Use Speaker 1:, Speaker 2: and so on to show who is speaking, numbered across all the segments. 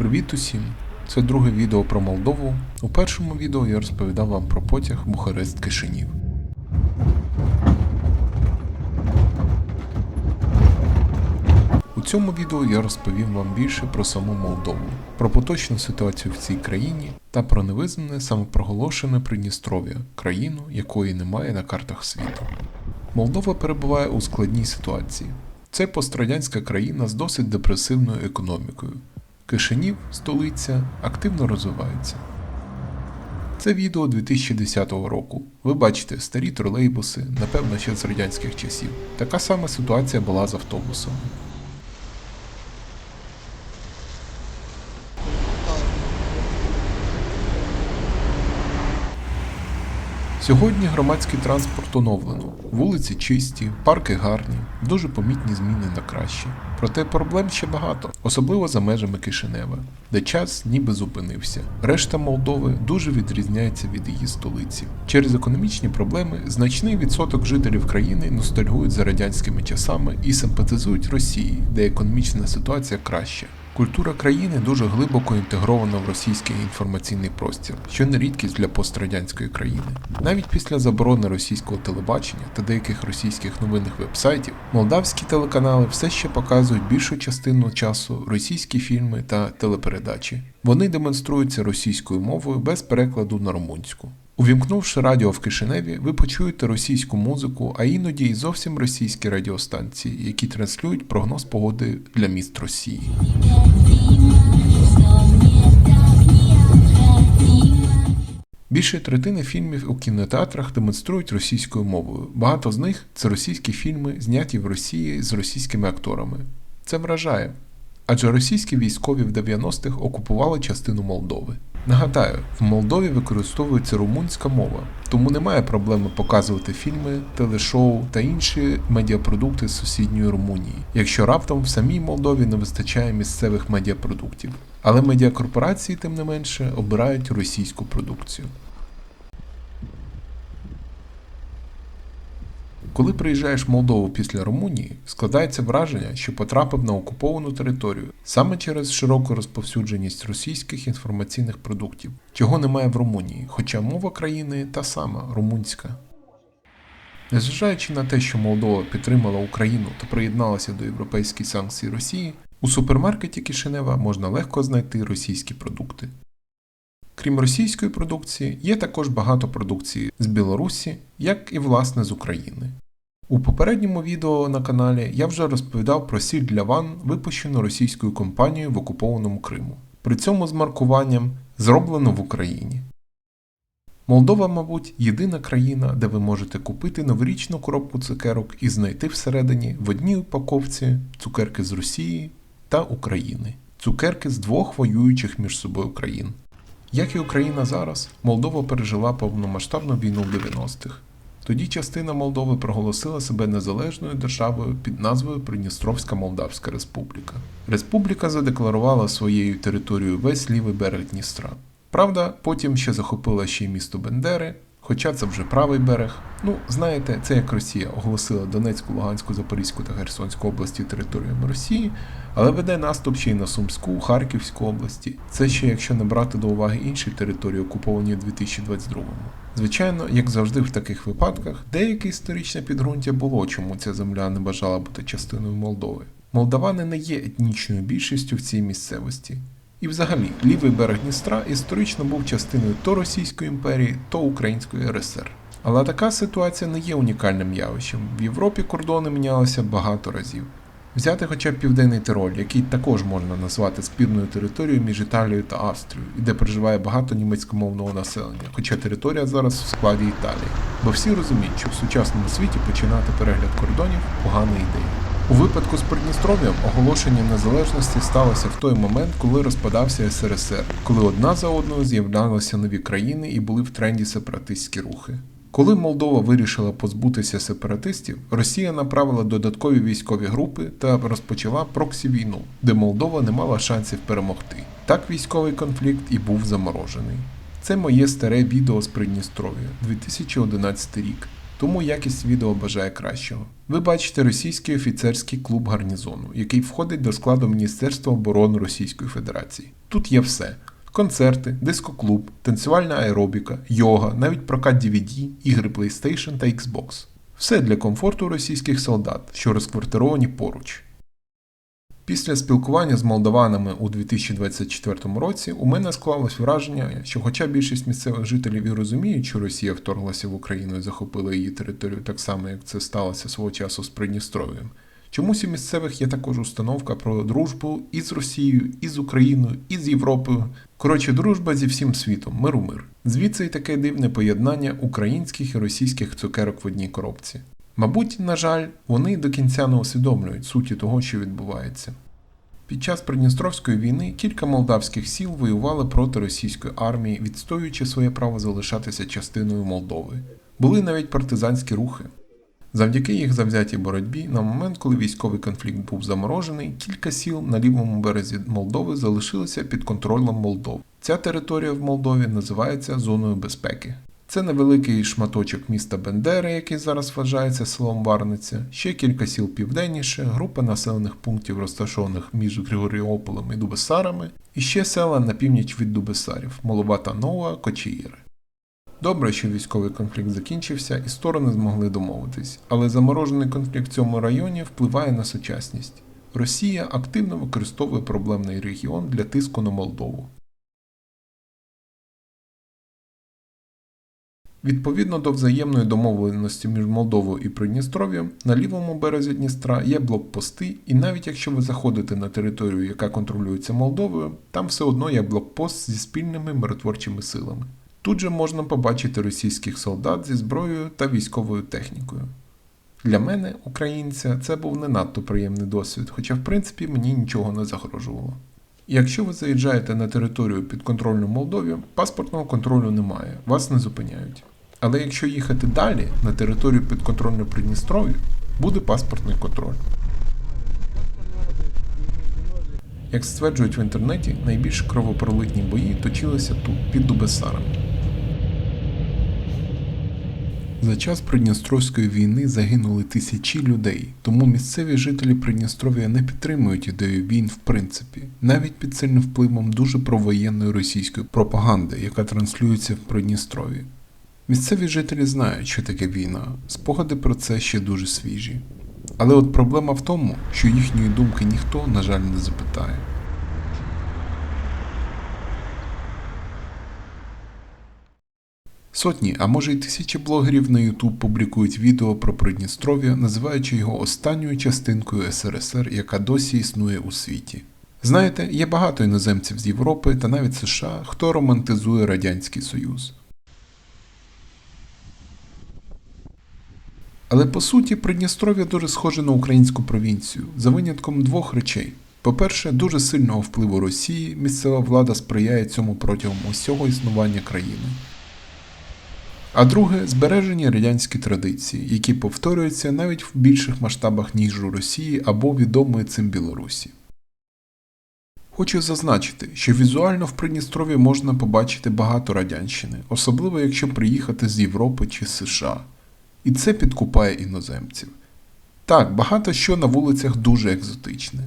Speaker 1: Привіт усім! Це друге відео про Молдову. У першому відео я розповідав вам про потяг Бухарест Кишинів. У цьому відео я розповім вам більше про саму Молдову, про поточну ситуацію в цій країні та про невизнане самопроголошене Придністров'я, країну, якої немає на картах світу. Молдова перебуває у складній ситуації. Це пострадянська країна з досить депресивною економікою. Кишинів, столиця, активно розвивається. Це відео 2010 року. Ви бачите старі тролейбуси, напевно, ще з радянських часів. Така сама ситуація була з автобусами. Сьогодні громадський транспорт оновлено, вулиці чисті, парки гарні, дуже помітні зміни на краще. Проте проблем ще багато, особливо за межами Кишинева, де час ніби зупинився. Решта Молдови дуже відрізняється від її столиці. Через економічні проблеми значний відсоток жителів країни ностальгують за радянськими часами і симпатизують Росії, де економічна ситуація краща. Культура країни дуже глибоко інтегрована в російський інформаційний простір, що не рідкість для пострадянської країни. Навіть після заборони російського телебачення та деяких російських новинних вебсайтів, молдавські телеканали все ще показують більшу частину часу російські фільми та телепередачі. Вони демонструються російською мовою без перекладу на румунську. Увімкнувши радіо в Кишиневі, ви почуєте російську музику, а іноді й зовсім російські радіостанції, які транслюють прогноз погоди для міст Росії. Більше третини фільмів у кінотеатрах демонструють російською мовою. Багато з них це російські фільми, зняті в Росії з російськими акторами. Це вражає. Адже російські військові в 90-х окупували частину Молдови. Нагадаю, в Молдові використовується румунська мова, тому немає проблеми показувати фільми, телешоу та інші медіапродукти з сусідньої Румунії, якщо раптом в самій Молдові не вистачає місцевих медіапродуктів. Але медіакорпорації, тим не менше, обирають російську продукцію. Коли приїжджаєш в Молдову після Румунії, складається враження, що потрапив на окуповану територію саме через широку розповсюдженість російських інформаційних продуктів, чого немає в Румунії, хоча мова країни та сама румунська. Незважаючи на те, що Молдова підтримала Україну та приєдналася до європейських санкцій Росії, у супермаркеті Кишинева можна легко знайти російські продукти. Крім російської продукції, є також багато продукції з Білорусі, як і власне з України. У попередньому відео на каналі я вже розповідав про сіль для ван, випущену російською компанією в окупованому Криму. При цьому з маркуванням зроблено в Україні. Молдова, мабуть, єдина країна, де ви можете купити новорічну коробку цукерок і знайти всередині в одній упаковці цукерки з Росії та України, цукерки з двох воюючих між собою країн. Як і Україна зараз, Молдова пережила повномасштабну війну в 90-х. Тоді частина Молдови проголосила себе незалежною державою під назвою Придністровська Молдавська Республіка. Республіка задекларувала своєю територією весь лівий берег Дністра. Правда, потім ще захопила ще й місто Бендери, хоча це вже правий берег. Ну, знаєте, це як Росія оголосила Донецьку, Луганську, Запорізьку та Херсонську області територіями Росії, але веде наступ ще й на Сумську, Харківську області. Це ще якщо не брати до уваги інші території, окуповані у 2022-му. Звичайно, як завжди в таких випадках, деяке історичне підґрунтя було, чому ця земля не бажала бути частиною Молдови. Молдавани не є етнічною більшістю в цій місцевості. І взагалі, лівий берег Дністра історично був частиною то Російської імперії, то Української РСР. Але така ситуація не є унікальним явищем. В Європі кордони мінялися багато разів. Взяти хоча б Південний Тироль, який також можна назвати спірною територією між Італією та Австрією, і де проживає багато німецькомовного населення, хоча територія зараз в складі Італії. Бо всі розуміють, що в сучасному світі починати перегляд кордонів погана ідея. У випадку з Придністров'ям оголошення незалежності сталося в той момент, коли розпадався СРСР, коли одна за одною з'являлися нові країни і були в тренді сепаратистські рухи. Коли Молдова вирішила позбутися сепаратистів, Росія направила додаткові військові групи та розпочала проксі війну, де Молдова не мала шансів перемогти. Так військовий конфлікт і був заморожений. Це моє старе відео з Придністров'я, 2011 рік. Тому якість відео бажає кращого. Ви бачите російський офіцерський клуб гарнізону, який входить до складу Міністерства оборони Російської Федерації. Тут є все: концерти, дискоклуб, танцювальна аеробіка, йога, навіть прокат DVD, ігри PlayStation та Xbox. Все для комфорту російських солдат, що розквартировані поруч. Після спілкування з молдаванами у 2024 році у мене склалось враження, що хоча більшість місцевих жителів і розуміють, що Росія вторглася в Україну і захопила її територію так само, як це сталося свого часу з Придністров'ям, чомусь у місцевих є також установка про дружбу і з Росією, і з Україною, і з Європою. Коротше, дружба зі всім світом, миру мир. Звідси й таке дивне поєднання українських і російських цукерок в одній коробці. Мабуть, на жаль, вони до кінця не усвідомлюють суті того, що відбувається. Під час Придністровської війни кілька молдавських сіл воювали проти російської армії, відстоюючи своє право залишатися частиною Молдови. Були навіть партизанські рухи. Завдяки їх завзятій боротьбі, на момент, коли військовий конфлікт був заморожений, кілька сіл на лівому березі Молдови залишилися під контролем Молдов. Ця територія в Молдові називається зоною безпеки. Це невеликий шматочок міста Бендери, який зараз вважається селом Варниця, ще кілька сіл південніше, група населених пунктів, розташованих між Григоріополем і Дубесарами, і ще села на північ від Дубесарів Моловата Нова, Кочіїри. Добре, що військовий конфлікт закінчився і сторони змогли домовитись, але заморожений конфлікт в цьому районі впливає на сучасність. Росія активно використовує проблемний регіон для тиску на Молдову. Відповідно до взаємної домовленості між Молдовою і Придністров'ям, на лівому березі Дністра є блокпости, і навіть якщо ви заходите на територію, яка контролюється Молдовою, там все одно є блокпост зі спільними миротворчими силами. Тут же можна побачити російських солдат зі зброєю та військовою технікою. Для мене, українця, це був не надто приємний досвід, хоча в принципі мені нічого не загрожувало. Якщо ви заїжджаєте на територію підконтрольну Молдові, паспортного контролю немає, вас не зупиняють. Але якщо їхати далі на територію підконтрольної Придністров'я, буде паспортний контроль. Як стверджують в інтернеті, найбільш кровопролитні бої точилися тут, під Дубесарами. За час Придністровської війни загинули тисячі людей, тому місцеві жителі Придністров'я не підтримують ідею війн в принципі, навіть під сильним впливом дуже провоєнної російської пропаганди, яка транслюється в Придністров'ї. Місцеві жителі знають, що таке війна, спогади про це ще дуже свіжі. Але от проблема в тому, що їхньої думки ніхто, на жаль, не запитає. Сотні, а може й тисячі блогерів на YouTube публікують відео про Придністров'я, називаючи його останньою частинкою СРСР, яка досі існує у світі. Знаєте, є багато іноземців з Європи та навіть США, хто романтизує Радянський Союз. Але по суті Придністров'я дуже схоже на українську провінцію, за винятком двох речей. По-перше, дуже сильного впливу Росії місцева влада сприяє цьому протягом усього існування країни. А друге збережені радянські традиції, які повторюються навіть в більших масштабах, ніж у Росії або відомої цим Білорусі. Хочу зазначити, що візуально в Придністров'ї можна побачити багато радянщини, особливо якщо приїхати з Європи чи США. І це підкупає іноземців. Так, багато що на вулицях дуже екзотичне,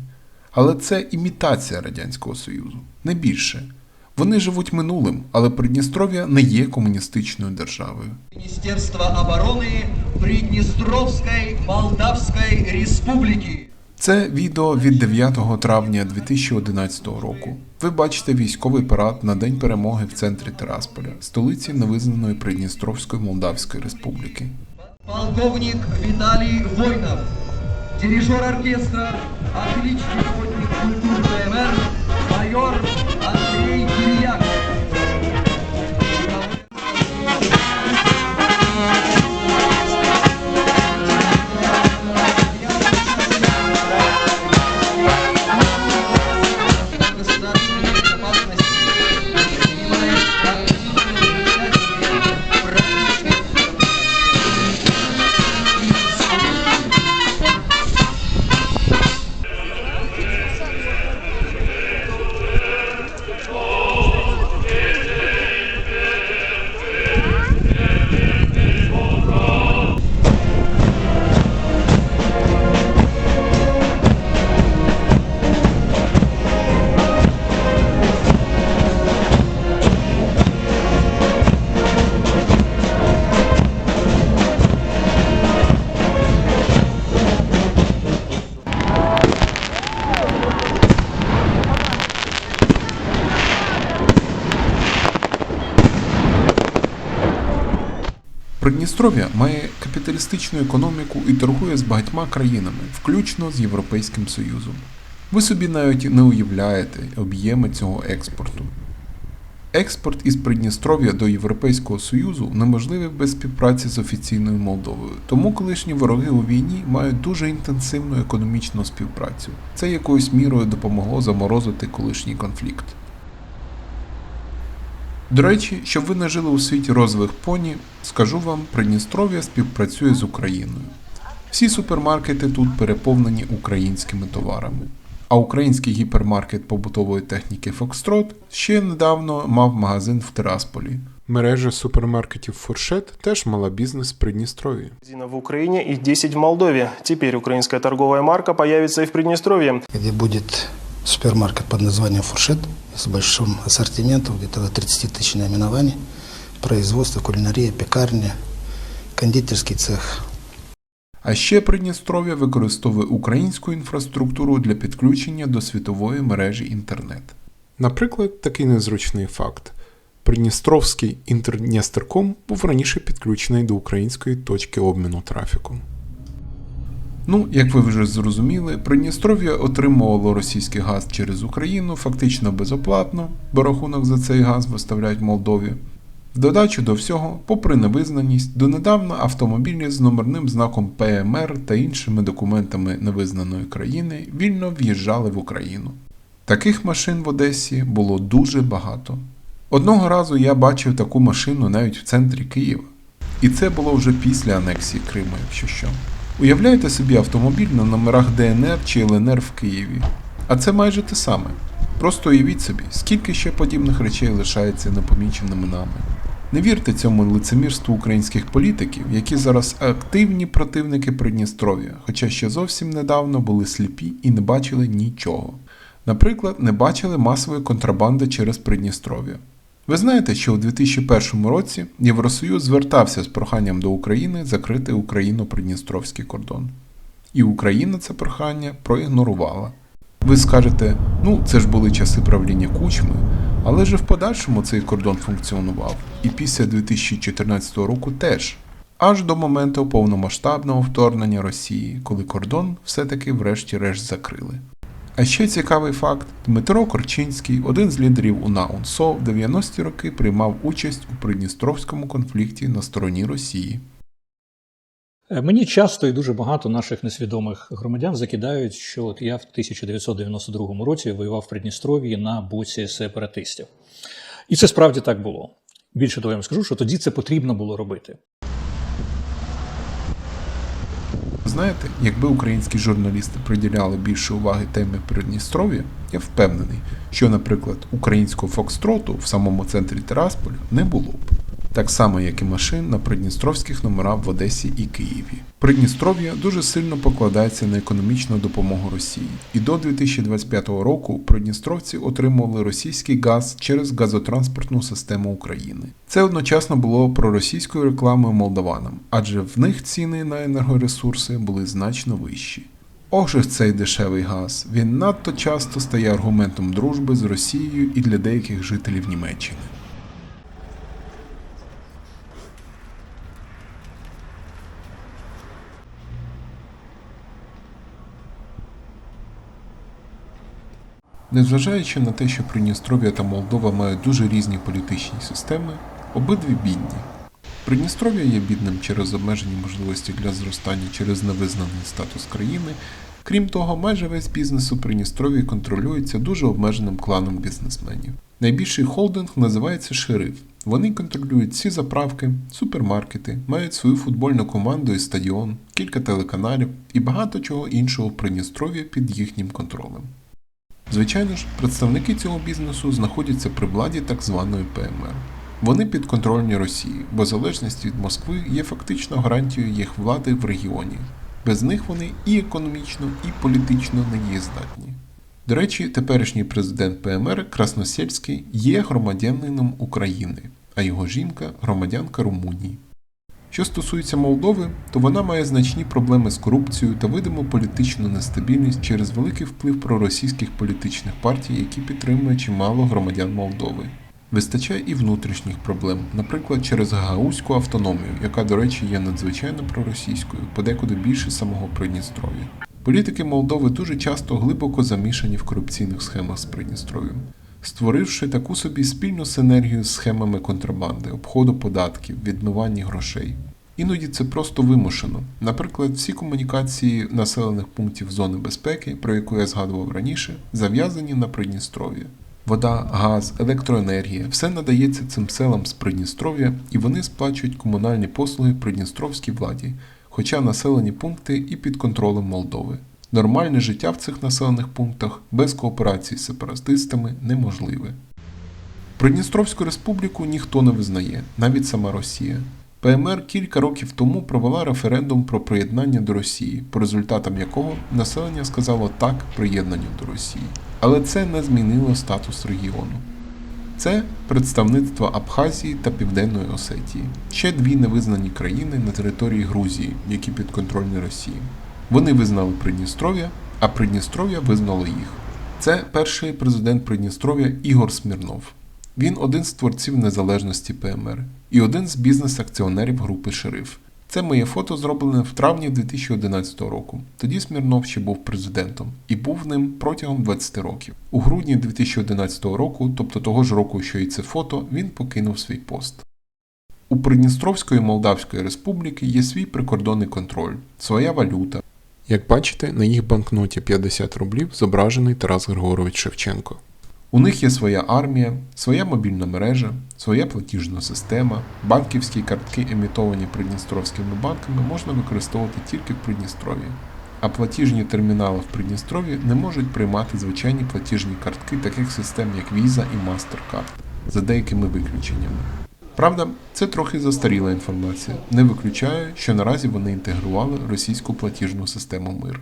Speaker 1: але це імітація Радянського Союзу, не більше. Вони живуть минулим, але Придністров'я не є комуністичною державою.
Speaker 2: Министерства обороны Приднестровской Молдавской Республики.
Speaker 1: Це відео від 9 травня 2011 року. Ви бачите військовий парад на День перемоги в центрі Тирасполя, столиці невизнаної Придністровської Молдавської Республіки.
Speaker 2: Полковник Виталий Войнов. Дирижер оркестра, отличный работник культуры ДМР, майор Андрей Кирьяков.
Speaker 1: Придністров'я має капіталістичну економіку і торгує з багатьма країнами, включно з Європейським Союзом. Ви собі навіть не уявляєте об'єми цього експорту. Експорт із Придністров'я до Європейського Союзу неможливий без співпраці з офіційною Молдовою, тому колишні вороги у війні мають дуже інтенсивну економічну співпрацю. Це якоюсь мірою допомогло заморозити колишній конфлікт. До речі, щоб ви не жили у світі розових поні, скажу вам, Придністров'я співпрацює з Україною. Всі супермаркети тут переповнені українськими товарами. А український гіпермаркет побутової техніки Фокстрот ще недавно мав магазин в Тирасполі. Мережа супермаркетів Фуршет теж мала бізнес в Придністров'ї.
Speaker 3: магазинов в Украине и 10 в Молдове. Теперь украинская торговая марка появится и в Приднестровье.
Speaker 4: где будет супермаркет под названием «Фуршет» с большим ассортиментом, где-то до 30 тысяч наименований, производство, кулинария, пекарня, кондитерский цех.
Speaker 1: А ще Придністров'я використовує українську інфраструктуру для підключення до світової мережі інтернет. Наприклад, такий незручний факт. Придністровський інтернестерком був раніше підключений до української точки обміну трафіку. Ну, як ви вже зрозуміли, Придністров'я отримувало російський газ через Україну фактично безоплатно, бо рахунок за цей газ виставляють Молдові. В додачу до всього, попри невизнаність, донедавна автомобілі з номерним знаком ПМР та іншими документами невизнаної країни вільно в'їжджали в Україну. Таких машин в Одесі було дуже багато. Одного разу я бачив таку машину навіть в центрі Києва. І це було вже після анексії Криму, якщо що. Уявляєте собі автомобіль на номерах ДНР чи ЛНР в Києві. А це майже те саме. Просто уявіть собі, скільки ще подібних речей лишається непоміченими нами. Не вірте цьому лицемірству українських політиків, які зараз активні противники Придністров'я, хоча ще зовсім недавно були сліпі і не бачили нічого. Наприклад, не бачили масової контрабанди через Придністров'я. Ви знаєте, що у 2001 році Євросоюз звертався з проханням до України закрити Україно-Придністровський кордон. І Україна це прохання проігнорувала. Ви скажете, ну це ж були часи правління кучми, але ж в подальшому цей кордон функціонував, і після 2014 року теж, аж до моменту повномасштабного вторгнення Росії, коли кордон все-таки врешті-решт закрили. А ще цікавий факт: Дмитро Корчинський, один з лідерів УНА УНСО, в 90-ті роки приймав участь у Придністровському конфлікті на стороні Росії.
Speaker 5: Е, Мені часто і дуже багато наших несвідомих громадян закидають, що от я в 1992 році воював в Придністров'ї на боці сепаратистів. І це справді так було. Більше того, я вам скажу, що тоді це потрібно було робити.
Speaker 1: Знаєте, якби українські журналісти приділяли більше уваги темі Придністров'я, я впевнений, що, наприклад, українського Фокстроту в самому центрі Тирасполя не було б. Так само, як і машин на придністровських номерах в Одесі і Києві. Придністров'я дуже сильно покладається на економічну допомогу Росії, і до 2025 року придністровці отримували російський газ через газотранспортну систему України. Це одночасно було проросійською рекламою молдаванам, адже в них ціни на енергоресурси були значно вищі. Ох же цей дешевий газ. Він надто часто стає аргументом дружби з Росією і для деяких жителів Німеччини. Незважаючи на те, що Придністров'я та Молдова мають дуже різні політичні системи, обидві бідні. Придністров'я є бідним через обмежені можливості для зростання через невизнаний статус країни. Крім того, майже весь бізнес у Придністров'ї контролюється дуже обмеженим кланом бізнесменів. Найбільший холдинг називається Шериф. Вони контролюють всі заправки, супермаркети, мають свою футбольну команду і стадіон, кілька телеканалів і багато чого іншого в Придністров'ї під їхнім контролем. Звичайно ж, представники цього бізнесу знаходяться при владі так званої ПМР. Вони підконтрольні Росії, бо залежність від Москви є фактично гарантією їх влади в регіоні. Без них вони і економічно, і політично не дієздатні. До речі, теперішній президент ПМР Красносельський є громадянином України, а його жінка громадянка Румунії. Що стосується Молдови, то вона має значні проблеми з корупцією та видиму політичну нестабільність через великий вплив проросійських політичних партій, які підтримує чимало громадян Молдови. Вистачає і внутрішніх проблем, наприклад, через гагаузьку автономію, яка, до речі, є надзвичайно проросійською, подекуди більше самого Придністров'я. Політики Молдови дуже часто глибоко замішані в корупційних схемах з Придністров'ям, створивши таку собі спільну синергію з схемами контрабанди, обходу податків, відмивання грошей. Іноді це просто вимушено. Наприклад, всі комунікації населених пунктів зони безпеки, про яку я згадував раніше, зав'язані на Придністров'я. Вода, газ, електроенергія все надається цим селам з Придністров'я, і вони сплачують комунальні послуги придністровській владі, хоча населені пункти і під контролем Молдови. Нормальне життя в цих населених пунктах без кооперації з сепаратистами неможливе. Придністровську республіку ніхто не визнає, навіть сама Росія. ПМР кілька років тому провела референдум про приєднання до Росії, по результатам якого населення сказало так приєднанню до Росії. Але це не змінило статус регіону. Це представництво Абхазії та Південної Осетії, ще дві невизнані країни на території Грузії, які підконтрольні Росії. Вони визнали Придністров'я, а Придністров'я визнало їх. Це перший президент Придністров'я Ігор Смірнов. Він один з творців незалежності ПМР і один з бізнес-акціонерів групи Шериф. Це моє фото зроблене в травні 2011 року. Тоді Смірнов ще був президентом і був ним протягом 20 років. У грудні 2011 року, тобто того ж року, що і це фото, він покинув свій пост. У Придністровської Молдавської Республіки є свій прикордонний контроль, своя валюта. Як бачите, на їх банкноті 50 рублів зображений Тарас Григорович Шевченко. У них є своя армія, своя мобільна мережа, своя платіжна система, банківські картки, емітовані придністровськими банками, можна використовувати тільки в Придністров'ї. А платіжні термінали в Придністров'ї не можуть приймати звичайні платіжні картки таких систем, як Visa і MasterCard, за деякими виключеннями. Правда, це трохи застаріла інформація. Не виключаю, що наразі вони інтегрували російську платіжну систему МИР.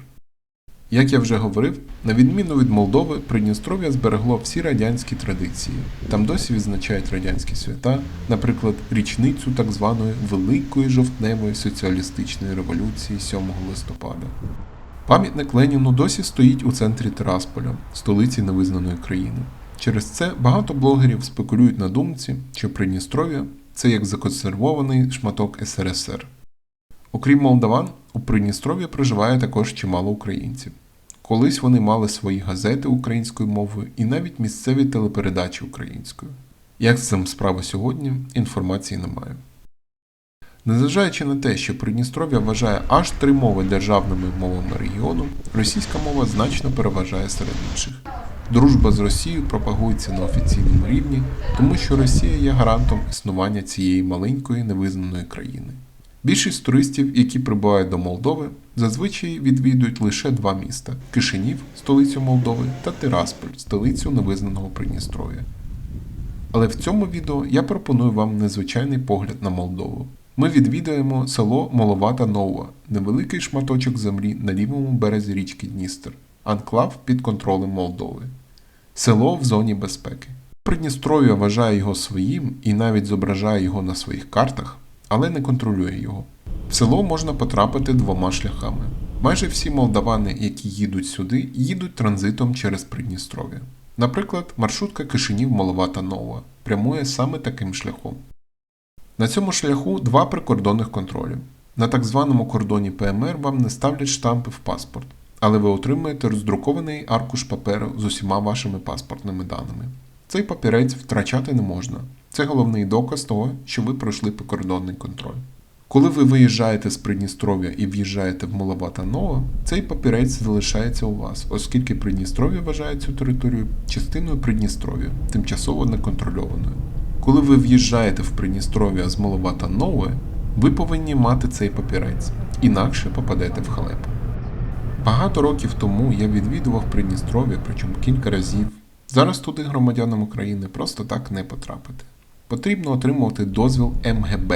Speaker 1: Як я вже говорив, на відміну від Молдови, Придністров'я зберегло всі радянські традиції. Там досі відзначають радянські свята, наприклад, річницю так званої Великої жовтневої соціалістичної революції 7 листопада. Пам'ятник Леніну досі стоїть у центрі Тирасполя, столиці невизнаної країни. Через це багато блогерів спекулюють на думці, що Придністров'я це як законсервований шматок СРСР. Окрім молдаван, у Придністров'ї проживає також чимало українців. Колись вони мали свої газети українською мовою і навіть місцеві телепередачі українською. Як з цим справа сьогодні, інформації немає. Незважаючи на те, що Придністров'я вважає аж три мови державними мовами регіону, російська мова значно переважає серед інших. Дружба з Росією пропагується на офіційному рівні, тому що Росія є гарантом існування цієї маленької невизнаної країни. Більшість туристів, які прибувають до Молдови, зазвичай відвідують лише два міста: Кишинів, столицю Молдови, та Тирасполь, столицю невизнаного Придністров'я. Але в цьому відео я пропоную вам незвичайний погляд на Молдову. Ми відвідаємо село Моловата Нова, невеликий шматочок землі на лівому березі річки Дністер, анклав під контролем Молдови. Село в зоні безпеки. Придністров'я вважає його своїм і навіть зображає його на своїх картах, але не контролює його. В село можна потрапити двома шляхами. Майже всі молдавани, які їдуть сюди, їдуть транзитом через Придністров'я. Наприклад, маршрутка Кишинів Моловата Нова прямує саме таким шляхом. На цьому шляху два прикордонних контролі. На так званому кордоні ПМР вам не ставлять штампи в паспорт, але ви отримаєте роздрукований аркуш паперу з усіма вашими паспортними даними. Цей папірець втрачати не можна. Це головний доказ того, що ви пройшли прикордонний контроль. Коли ви виїжджаєте з Придністров'я і в'їжджаєте в Моловата Нова, цей папірець залишається у вас, оскільки Придністров'я вважає цю територію частиною Придністров'я, тимчасово неконтрольованою. Коли ви в'їжджаєте в Придністров'я з Моловата Нове, ви повинні мати цей папірець, інакше попадете в халепу. Багато років тому я відвідував Придністров'я, причому кілька разів. Зараз туди громадянам України просто так не потрапити. Потрібно отримувати дозвіл МГБ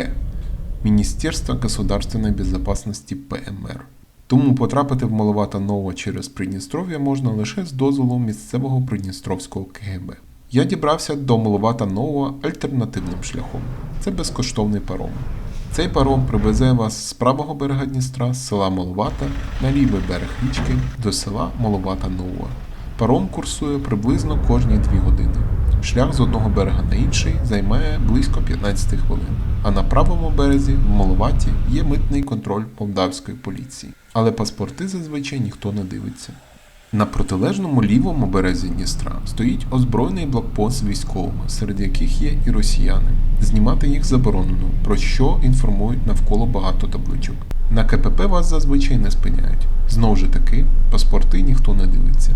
Speaker 1: Міністерства государственної безопасности ПМР. Тому потрапити в Маловата Нова через Придністров'я можна лише з дозволу місцевого Придністровського КГБ. Я дібрався до Маловата Нова альтернативним шляхом. Це безкоштовний паром. Цей паром привезе вас з правого берега Дністра, з села Маловата на лівий берег річки до села Маловата Нова. Паром курсує приблизно кожні 2 години. Шлях з одного берега на інший займає близько 15 хвилин. А на правому березі, в Моловаті, є митний контроль молдавської поліції. Але паспорти зазвичай ніхто не дивиться. На протилежному лівому березі Дністра стоїть озброєний блокпост з військовими, серед яких є і росіяни. Знімати їх заборонено, про що інформують навколо багато табличок. На КПП вас зазвичай не спиняють. Знову ж таки, паспорти ніхто не дивиться.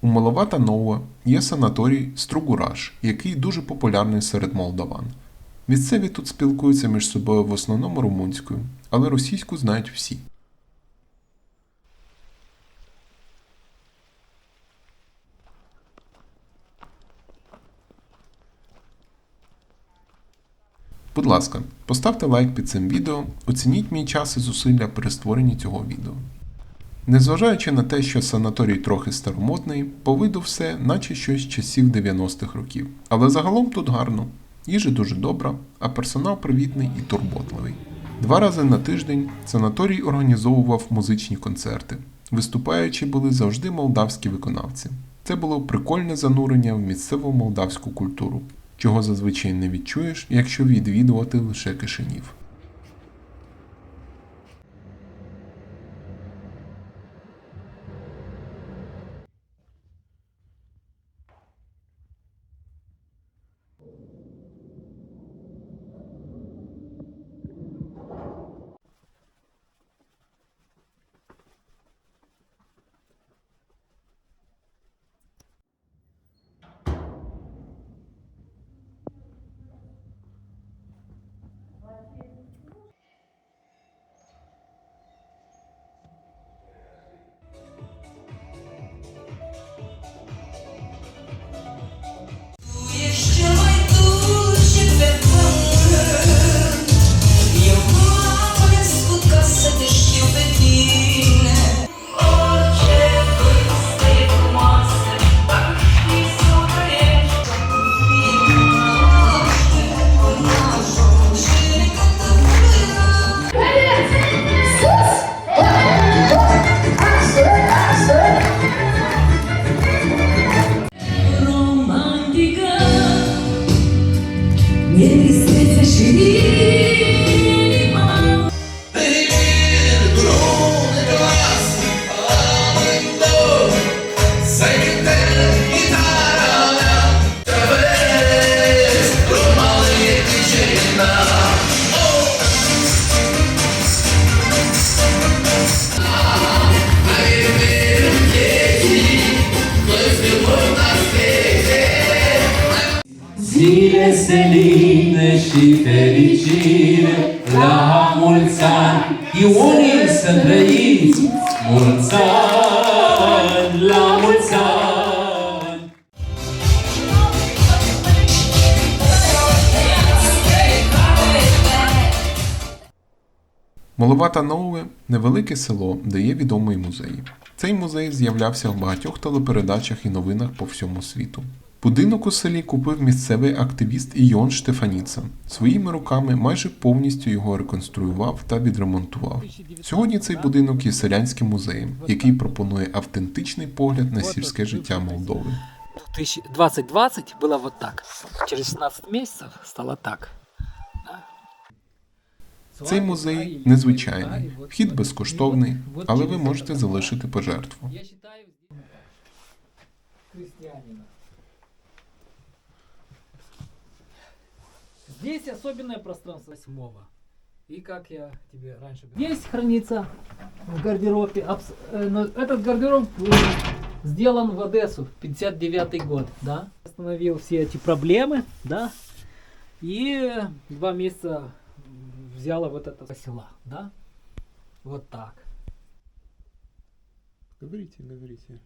Speaker 1: У Маловата Нова є санаторій Стругураж, який дуже популярний серед молдаван. Місцеві тут спілкуються між собою в основному румунською, але російську знають всі. Будь ласка, поставте лайк під цим відео, оцініть мій час і зусилля при створенні цього відео. Незважаючи на те, що санаторій трохи старомодний, по виду все, наче щось часів 90-х років. Але загалом тут гарно. Їжа дуже добра, а персонал привітний і турботливий. Два рази на тиждень санаторій організовував музичні концерти. Виступаючи були завжди молдавські виконавці. Це було прикольне занурення в місцеву молдавську культуру, чого зазвичай не відчуєш, якщо відвідувати лише Кишинів.
Speaker 6: Не трясется ширина.
Speaker 1: Село, де є відомий музей. Цей музей з'являвся в багатьох телепередачах і новинах по всьому світу. Будинок у селі купив місцевий активіст Іон Штефаніца. Своїми руками майже повністю його реконструював та відремонтував. Сьогодні цей будинок є селянським музеєм, який пропонує автентичний погляд на сільське життя Молдови.
Speaker 7: 2020 было вот так. Через 16 месяцев стало так.
Speaker 1: Цей музей незвичайний, вхід безкоштовний, але ви можете залишити пожертву.
Speaker 7: Я считаю христианина. Здесь особенное пространство восьмого. И как я тебе раньше говорил. Здесь хранится в гардеробе. абс- э, но Этот гардероб э, сделан в Одессу, 59 год, да. Остановил все эти проблемы, да. И два месяца взяла вот это села, да. Вот так.
Speaker 1: Говорите, говорите.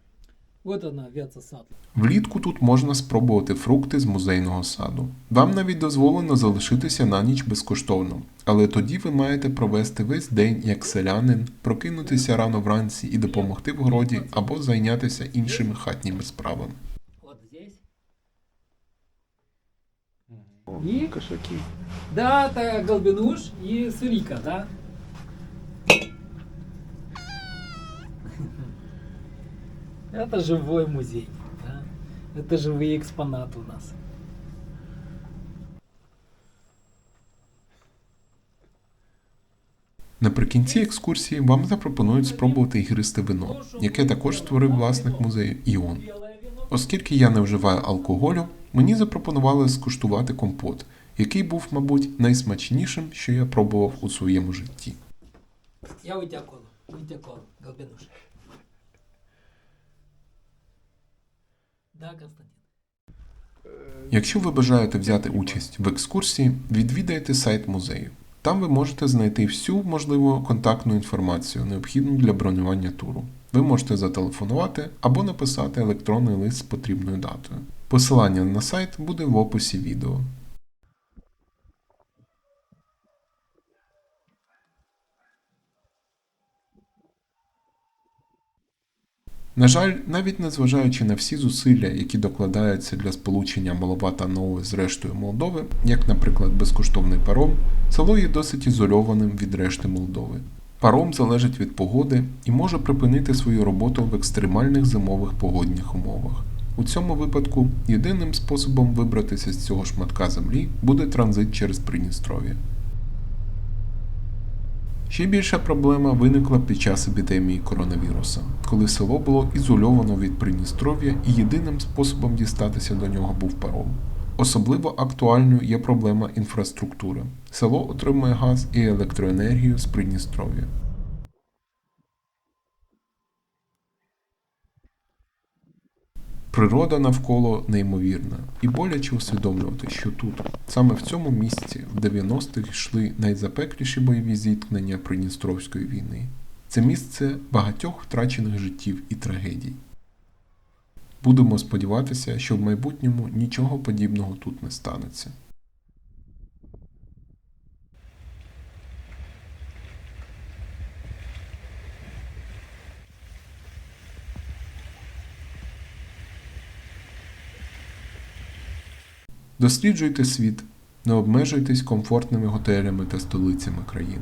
Speaker 7: Вот она, Вятца сад.
Speaker 1: Влітку тут можна спробувати фрукти з музейного саду. Вам навіть дозволено залишитися на ніч безкоштовно, але тоді ви маєте провести весь день як селянин, прокинутися рано вранці і допомогти в городі або зайнятися іншими хатніми справами.
Speaker 7: Вот здесь. И Да, это Голбинуш и Сурика, да? Это живой музей. Да? Это живые экспонаты у нас.
Speaker 1: Наприкінці екскурсії вам запропонують спробувати ігристе вино, яке також створив власник музею Іон. Оскільки я не вживаю алкоголю, мені запропонували скуштувати компот, який був, мабуть, найсмачнішим, що я пробував у своєму житті.
Speaker 7: Я тебя колу, Голбинуш. Да, Константин.
Speaker 1: Якщо ви бажаєте взяти участь в екскурсії, відвідайте сайт музею. Там ви можете знайти всю можливу контактну інформацію, необхідну для бронювання туру. Ви можете зателефонувати або написати електронний лист з потрібною датою. Посилання на сайт буде в описі відео. На жаль, навіть незважаючи на всі зусилля, які докладаються для сполучення Малова та Нови з рештою Молдови, як, наприклад, безкоштовний паром, село є досить ізольованим від решти Молдови. Паром залежить від погоди і може припинити свою роботу в екстремальних зимових погодних умовах. У цьому випадку єдиним способом вибратися з цього шматка землі буде транзит через Придністров'я. Ще більша проблема виникла під час епідемії коронавіруса, коли село було ізольовано від Придністров'я і єдиним способом дістатися до нього був паром. Особливо актуальною є проблема інфраструктури. Село отримує газ і електроенергію з Придністров'я. Природа навколо неймовірна, і боляче усвідомлювати, що тут, саме в цьому місці, в 90-х йшли найзапекліші бойові зіткнення Придністровської війни. Це місце багатьох втрачених життів і трагедій. Будемо сподіватися, що в майбутньому нічого подібного тут не станеться. Досліджуйте світ, не обмежуйтесь комфортними готелями та столицями країн.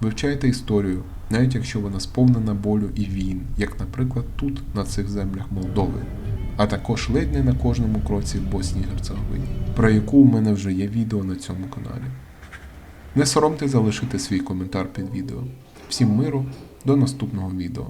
Speaker 1: Вивчайте історію, навіть якщо вона сповнена болю і війн, як, наприклад, тут, на цих землях Молдови, а також ледь не на кожному кроці в Боснії і Герцеговині, про яку у мене вже є відео на цьому каналі. Не соромте залишити свій коментар під відео. Всім миру, до наступного відео.